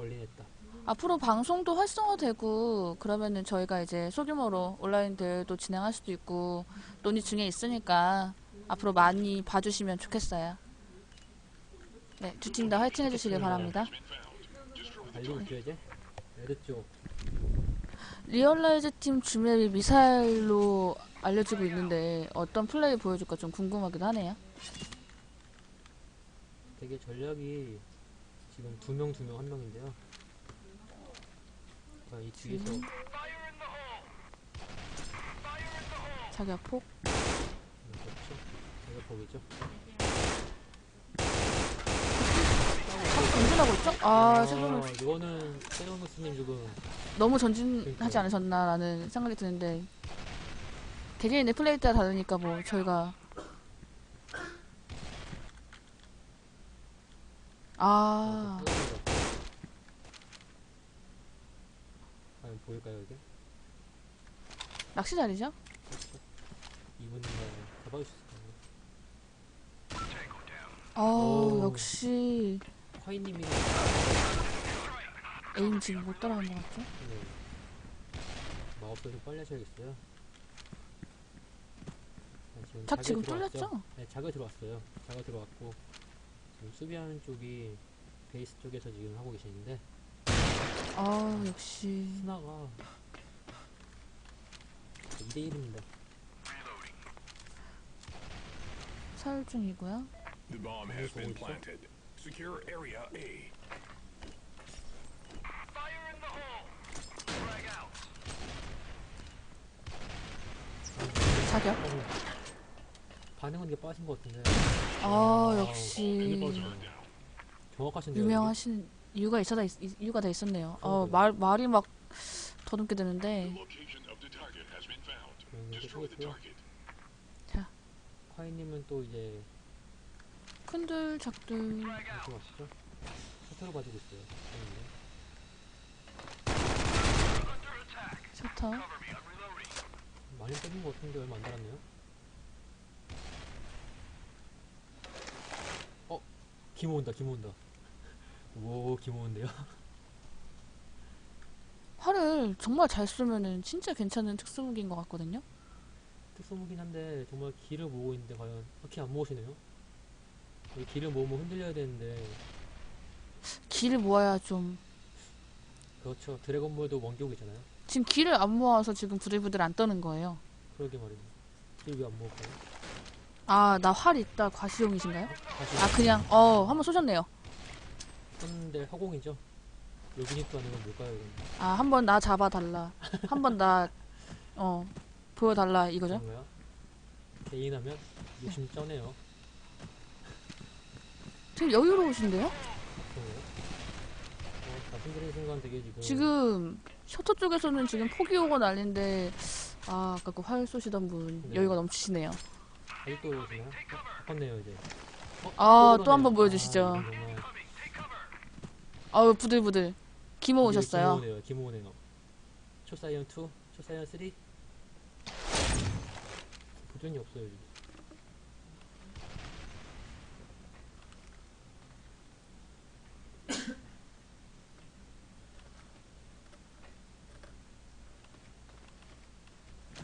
얼린했다. 앞으로 방송도 활성화되고 그러면은 저희가 이제 소규모로 온라인 대회도 진행할 수도 있고 논의 중에 있으니까 앞으로 많이 봐주시면 좋겠어요. 네, 두 팀 다 화이팅 해주시길 바랍니다. 달리고 있죠 이제. 레드 쪽. 리얼라이즈 팀 주맵이 미사일로 알려지고 있는데 어떤 플레이 보여줄까 좀 궁금하기도 하네요. 되게 전략이 지금 두 명 두 명 한 명인데요. 과연 이 뒤에서 음. 자격폭. 그렇죠. 제가 보이죠. 전진하고 있죠? 아, 지금 이거는 세노노스님 지금 너무 전진하지 그러니까요. 않으셨나라는 생각이 드는데 개개인의 플레이 따라 다르니까 뭐 저희가 아 과연 보일까요 이게? 낚시 자리죠? 이분인가 잡아주실 거예요. 아 오. 역시 화이님이 에임 지금 못 따라가는 것 같죠? 네. 마법도 좀 빨리 하셔야겠어요. 아, 자 자극 지금? 뚫렸죠? 네, 자가 들어왔어요. 자가 들어왔고 수비하는 쪽이 베이스 쪽에서 지금 하고 계시는데 아 역시 스나가 2대 1입니다. 사열 중이고요. The bomb has been planted. Secure area A. 자격. 반응은 게 빠진 것 같은데 아 역시 빠지네요. 정확하신데요. 유명하신 이유가 있어다 있, 이유가 다 있었네요. 어. 말 말이 막 더듬게 되는데 the 하겠고요. target. 화이님은 또 이제 큰들 작들 어디 왔죠? 셔터로 가지고 있어요. 셔터. 많이 빼진 것 같은데 얼마 안 달았네요. 김호 온다, 김호 온다. 오, 김호 온데요. 활을 정말 잘 쏘면은 진짜 괜찮은 특수무기인 것 같거든요. 특수무긴 한데 정말 길을 모으고 있는데 과연 바퀴 안 모으시네요. 이 길을 모으면 흔들려야 되는데 길을 모아야 좀 그렇죠. 드래곤볼도 원격이잖아요. 지금 길을 안 모아서 지금 부들부들 안 떠는 거예요. 그러게 말이죠. 길왜안 모을까요? 아 나 활 있다 과시용이신가요? 다시 아 그냥 어 한번 쏘셨네요. 썼는데 허공이죠. 요긴입도 아니면 뭘까요? 이건 아 한번 나 잡아 달라. 한번 나 어 보여달라 이거죠? 그런가요? 개인하면 욕심 쩌네요. 되게 여유로우신데요? 그런가요? 어, 말씀 드리는 순간 되게 지금 지금 셔터 쪽에서는 지금 폭이 오고 난린데 아 아까 그 활 쏘시던 분 네. 여유가 넘치시네요. 아직도 오시나요? 어, 바꿨네요 이제. 어, 아, 또 그러네요. 한번 보여주시죠. 아, 아우 부들부들 기모 오셨어요. 김호네요. 김호네요. 초사이언 2, 초사이언 3. 도전이 없어요 지금.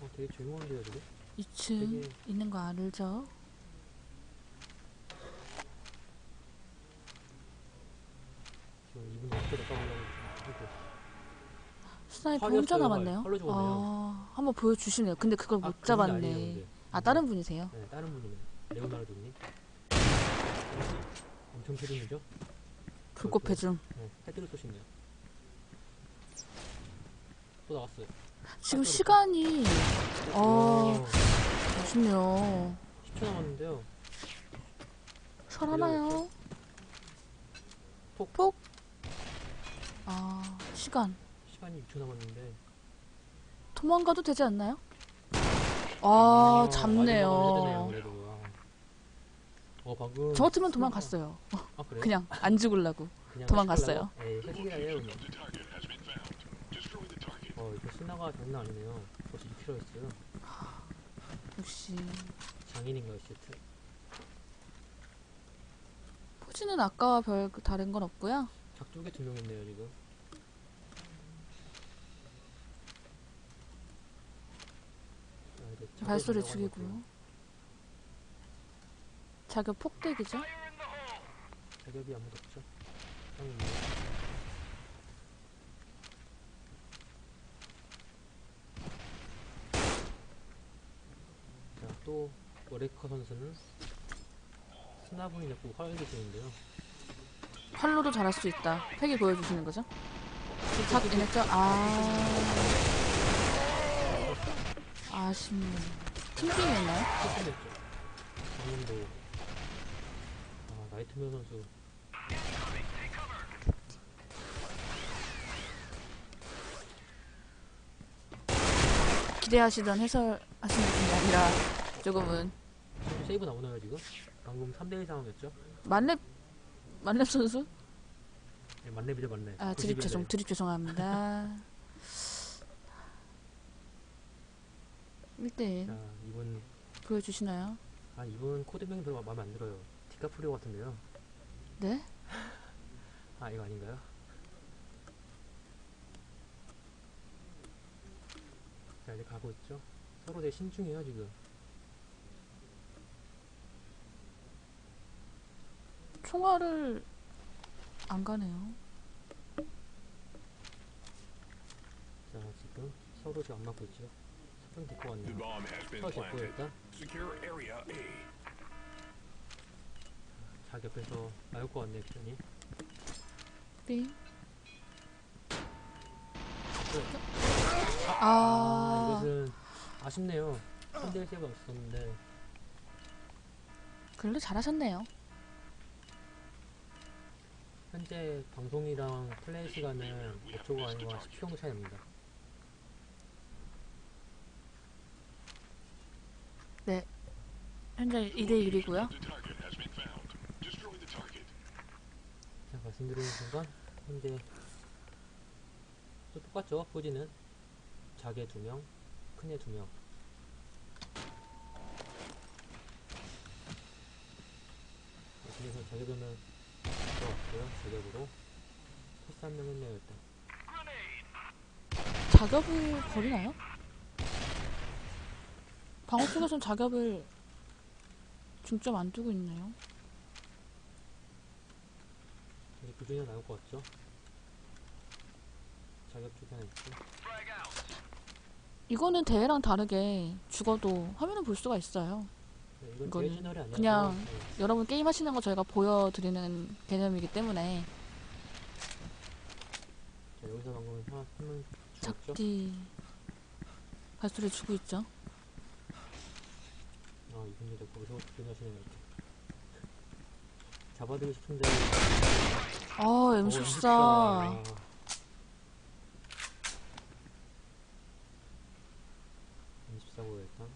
어, 되게 조용한데요 지금? 2층 되게- 있는 거 알죠? 이분 스나이퍼 혼자 활. 남았네요. 죽었네요. 아 한번 보여주시네요. 근데 그걸 못 그분이 잡았네. 아니에요, 근데. 아 다른 분이세요? 네, 다른 분이네. 레오나르도님. 엄청 표준이죠? 불꽃 배줌. 네, 헤드를 쏘시네요. 또 나왔어요. 지금 시간이 어 오, 멋있네요. 10초 남았는데요. 살아나요? 폭. 폭? 아 시간 시간이 6초 남았는데. 도망가도 되지 않나요? 아 잡네요. 아. 어, 방금. 저 같으면 도망갔어요. 아, 그래요? 그냥 안 죽으려고. 그냥 도망갔어요. 에이, 어, 이거 스나가 장난 아니네요. 벌써 2kg였어요. 역시 장인인가요, 세트? 포지는 아까와 별 다른 건 없고요. 닭명 있네요 지금. 자, 발소리 것 죽이고요. 자격 폭대기죠? 같아요. 자격이 아무도 없죠. 형이 있네요. 자, 또 워레커 선수는 스나분이 자꾸 활을 주시는데요. 활로도 잘할 수 있다. 팩이 보여주시는 거죠? 작 인했죠? 아. 아쉽네. 팀핑이었나요? 실수했죠. 방금도 아 나이트메어 선수 기대하시던 해설하시는 분이 아니라 조금은 세이브 나오나요 지금? 방금 3대1 상황이었죠? 만렙 만렙 선수? 네, 만렙이죠 만렙. 아 드립 91 죄송 렙. 드립 죄송합니다. 1대1 자 이분 보여주시나요? 아 이분 코드명이 별로 마음에 안 들어요. 디카프리오 같은데요. 네? 아 이거 아닌가요? 자 이제 가고 있죠. 서로 되게 신중해요 지금. 총알을 안 가네요. 자 지금 서로 지금 안 맞고 있죠. 서로 데리고 The 왔네요. bomb has been 서로 데리고 planted. 일단 Secure area A. 자기 옆에서 나올 것 같네요 피전이. 삥. 아 아, 이것은 아쉽네요. 3대1 세이브가 없었는데 그래도 잘하셨네요. 현재 방송이랑 플레이 시간은 5초가 아니고 한 10초 정도 차이 납니다. 현재 2대 1이고요. The target has been found. Destroy the target. 자, 말씀드리는 순간 현재 또 똑같죠? 포지는 자개 2명, 큰애 2명. 그래서 자격은 또 없고요 제격으로 토스 한 명 했네요 일단 자격을 버리나요? 방어 쪽에선 자격을 중점 안 두고 있네요. 이제 부조이나 그 나올 것 같죠? 자격 쪽에 하나 있고 이거는 대회랑 다르게 죽어도 화면을 볼 수가 있어요. 네, 이거는 그냥 네, 여러분 게임 하시는 거 저희가 보여드리는 개념이기 때문에. 자, 여기서 방금 한명 죽었죠? 작디 발소리 주고 있죠. 아 이분들 거기서 집중하시네요 이렇게. 잡아드리고 싶은데. 아 어, M14 M14. M14고 일단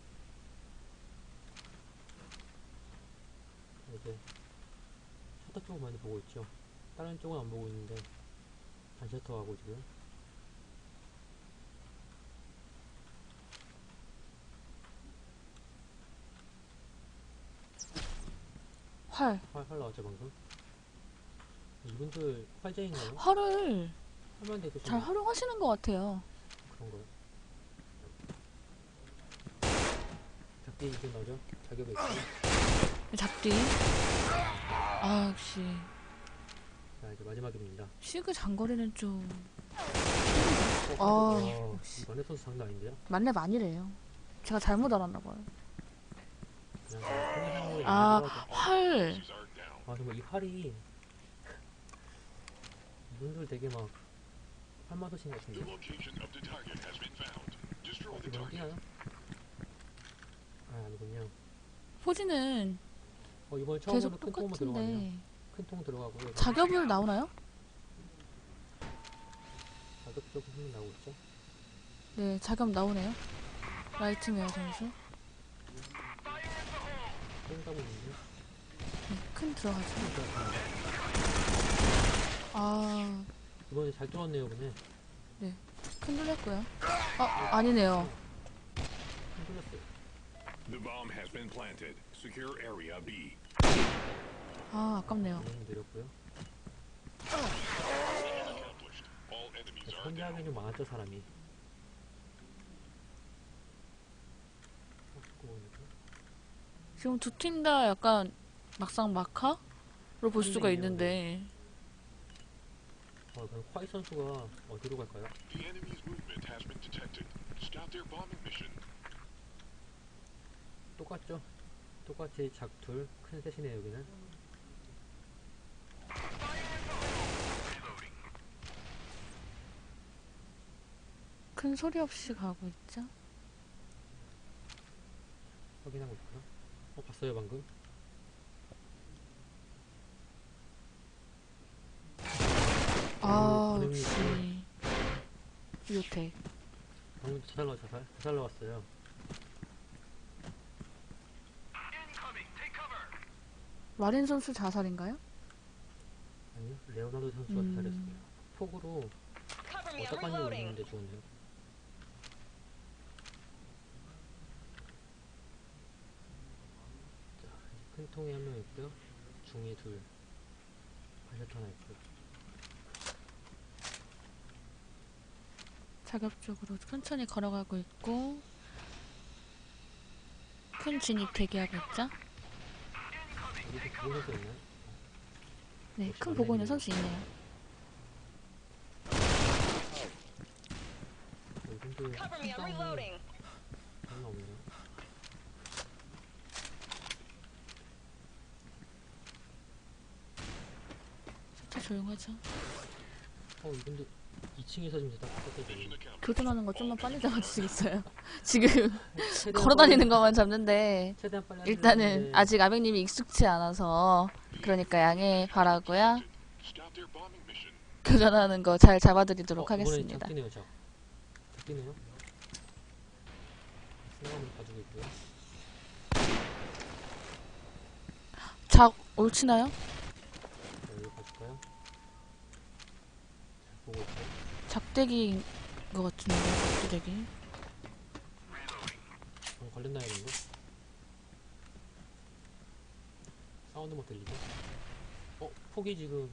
이제 셔터 쪽을 많이 보고 있죠 다른 쪽은 안 보고 있는데 반셔터 하고 지금 활 활, 활 나왔죠 방금 이분들 활제인가요? 활을 하면 되도 잘 활용하시는 것 같아요. 그런 거요. 작게 이제 나오죠? 자격이 있고. 작디 아 역시 자, 이제 마지막입니다. 시그 장거리는 좀 어, 아, 와, 역시. 이번에 선수 장난 아닌데요? 만렙 아니래요. 제가 잘못 알았나 봐요. 게 아. 활. 아, 정말 이 활이 이분들 되게 막 The 같은데? target. 뛰나요? 아, 아니군요. 포지는 어, 이번에 계속 처음으로 큰 통으로 들어가네요. 똑같은데 큰통 들어가고요. 자ገብ을 나오나요? 자격 쪽은 한명 나오고 있죠? 네 자겹 나오네요. 라이트메어 선수 똥 가고 있는데? 네, 큰 들어가죠. 아 이번에 잘 뚫었네요, 이번에. 큰 돌렸고요. 아 아니네요. 큰 뚫렸어요. The bomb has been planted. Secure area B. 아 아깝네요. 음, 내렸고요. 혼자 하면 좀 많았죠 사람이. 어? 지금 두 팀 다 약간 막상 막하로 볼 수가. 있는데 어, 그럼 콰이 선수가 어디로 갈까요? The enemy's movement has been detected. Stop their bombing mission. 똑같죠? 똑같이 작둘 큰 셋이네요 여기는. 큰 소리 없이 가고 있죠. 확인하고 있고요. 어 봤어요 방금? 아 반응이 역시 요택. 방금 자살 나 자살 자살 나왔어요. 마린 선수 자살인가요? 아니요 레오나르도 선수가 음. 자살했어요. 폭으로 어떡하니. 오는데 좋은데요. 자, 큰 통에 한 명 있고요. 중에 둘. 발샷 하나 있고요. 자격적으로 천천히 걸어가고 있고 큰 진입 대기하고 있죠. 여기도 보고 선수 있나요? 네, 큰 맞네요. 선수 있네요. 근데. 진짜 조용하죠. 어, 이분들 2층에서 지금. Mission account. 교전하는 거 좀만 빨리 잡아주시겠어요? 지금 걸어다니는 것만 잡는데 최대한 빨리 일단은 했는데 아직 아백님이 익숙치 않아서 그러니까 양해 바라고요. 교전하는 거 잘 잡아드리도록 어, 하겠습니다. 작기네요, 작. 작기네요. 생각을 봐주고 있고요. 작 옳치나요? 자, 여기 봐줄까요? 자, 보고 있죠. 작대기인 것 같은데 작대기. 방 걸렸나요, 이거? 사운드 못 들리죠? 어, 폭이 지금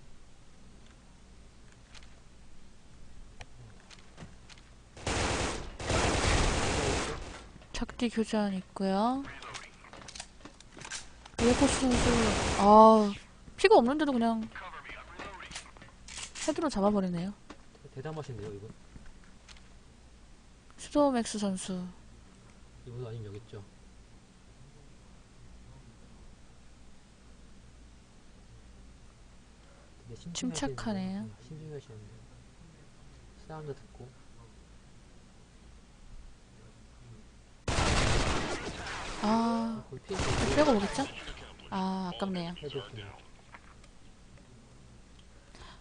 작대 교전 있고요. 선수 아 피가 없는데도 그냥 헤드로 잡아버리네요. 대- 대담하신데요, 이분? 슈도맥스 선수 이분 아니면 여기 있죠? 되게 심심하시는데, 침착하네요. 응, 심심하시는데 사운드 듣고 아 피해 빼고 오겠죠? 아 아깝네요.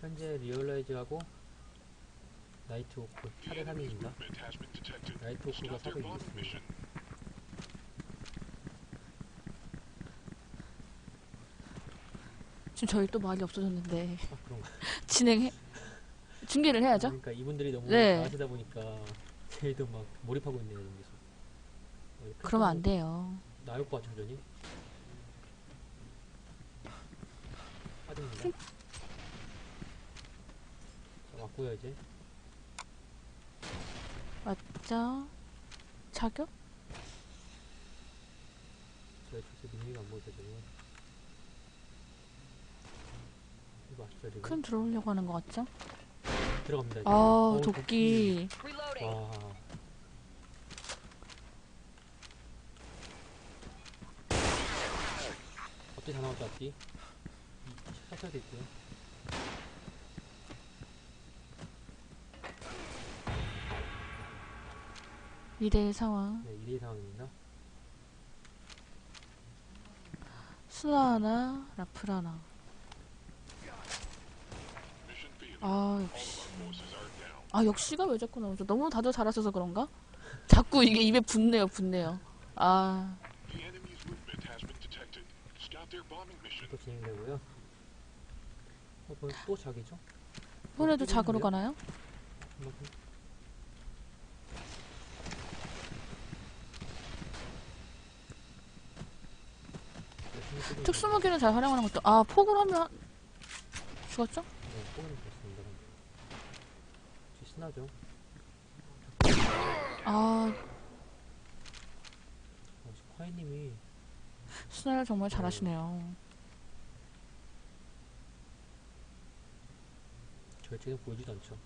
현재 리얼라이즈하고 나이트 오크 4대 3입니다. Movement has been detected. 나이트 오크가 Stop their 사고 bombing 이겼습니다. mission. 지금 저희 또 말이 없어졌는데 아 그런가? 진행해 중계를 해야죠. 그러니까 이분들이 너무 네. 잘하시다 보니까 저희도 막 몰입하고 있네요 계속. 어, 이 그러면 안큰 돼요. 통 나올 것 같죠 전이? 빠집니다. 자 왔고요 이제. 맞죠? 자격? 지금? 큰 들어오려고 하는 것 같죠? 들어갑니다. 이제. 아 어, 도끼 Reloading. 와. 앞뒤 다 나왔죠, 앞뒤. 샷샷도 있고요. 2대1 상황. 네, 1위 상황입니다. 스나 하나, 라플 하나. 아 역시. 아 역시가 왜 자꾸 나오죠? 너무 다들 잘하셔서 그런가? 자꾸 이게 입에 붙네요, 붙네요. 아. 또 진행되고요. 어, 또 자기죠? 이번에도 작으로 가나요? 한번 열심히 쓰고 특수무기는 잘 활용하는 것도 아 폭을 하면 죽었죠? 네, 포기는 됐습니다. 신나죠. 아, 어, 콰이님이 스나를 정말 잘하시네요. 저희 지금 보이지도 않죠.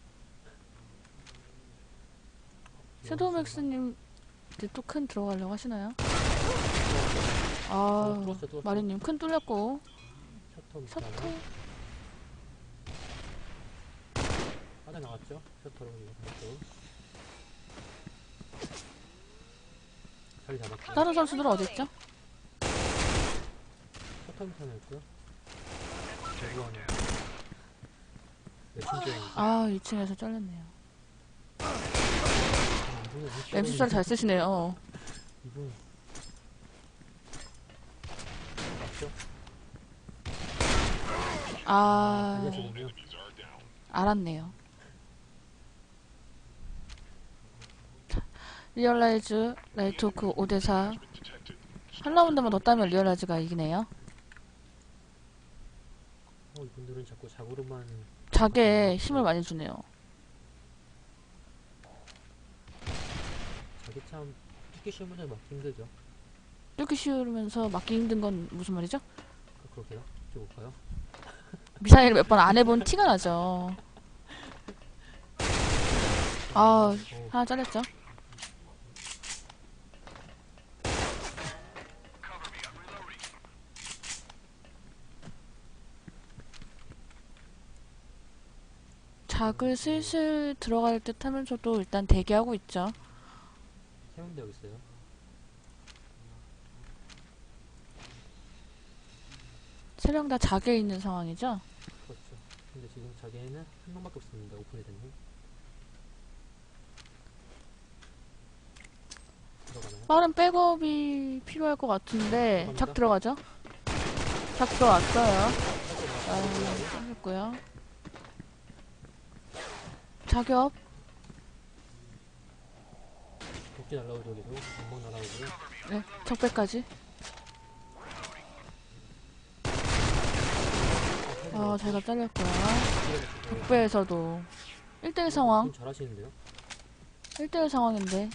섀도우맥스님 이제 또 큰 들어가려고 하시나요? 어, 아, 뚫었어, 뚫었어. 마리님 큰 뚫렸고 셔터 셔터 빠져 나갔죠? 셔터로 이거 자리 잡았고 다른 선수들은 어디 있죠? 셔터 밑에 하나 있고요. 대구 하나. 네, 팀 아, 2층에서 잘렸네요. 이분은 램수살 잘 쓰시네요. 이분 맞죠? 아. 알았네요. 리얼라이즈 라이토크 5대4 한 라운드만 더 따면 리얼라이즈가 이기네요. 어, 이분들은 자꾸 자고로만 자기에 힘을 많이 주네요. 자기 참 쉬운 문제 맞기 힘들죠. 뚫기 쉬우면서 맞기 힘든 건 무슨 말이죠? 그- 그러게요. 좀 볼까요? 미사일 몇 번 안 해본 티가 나죠. 아, 어, 하나 잘렸죠? 작을 슬슬 들어갈 듯 하면서도 일단 대기하고 있죠. 세운데 여기 있어요. 세명다 작에 있는 상황이죠? 그렇죠. 근데 지금 자기에는 한 명밖에 없습니다. 오픈이. 들어가나요? 빠른 백업이 필요할 것 같은데 작 들어가죠? 작 들어왔어요. 아, 잘렸고요. 자격 도끼 날라오죠. 금방 날라오고요. 네, 적배까지. 아, 제가 잘렸고요. 적배에서도 1대1 상황, 좀 잘하시는데요? 1대1 상황인데 네.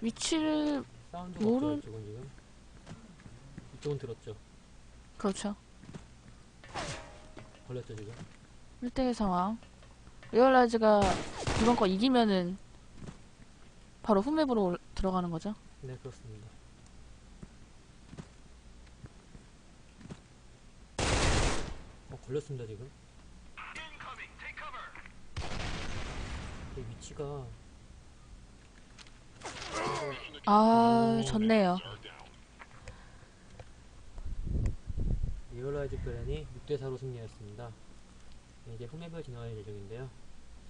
위치를 사운드가 모르- 없어요 이쪽은 지금. 이쪽은 들었죠. 그렇죠. 걸렸죠 지금. 1대1 상황. 리얼라이즈가 이번 거 이기면은 바로 홈맵으로 올- 들어가는 거죠. 네 그렇습니다. 어 걸렸습니다 지금. 이 위치가 아, 졌네요. 리얼라이즈 플랜이 6대4로 승리했습니다. 네, 이제 홈맵을 진행할 예정인데요.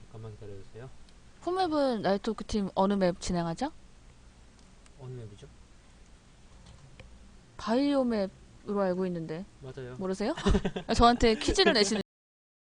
잠깐만 기다려주세요. 홈맵은 나이토크 팀 어느 맵 진행하죠? 어느 맵이죠? 바이오 맵으로 알고 있는데 맞아요. 모르세요? 저한테 퀴즈를 내시는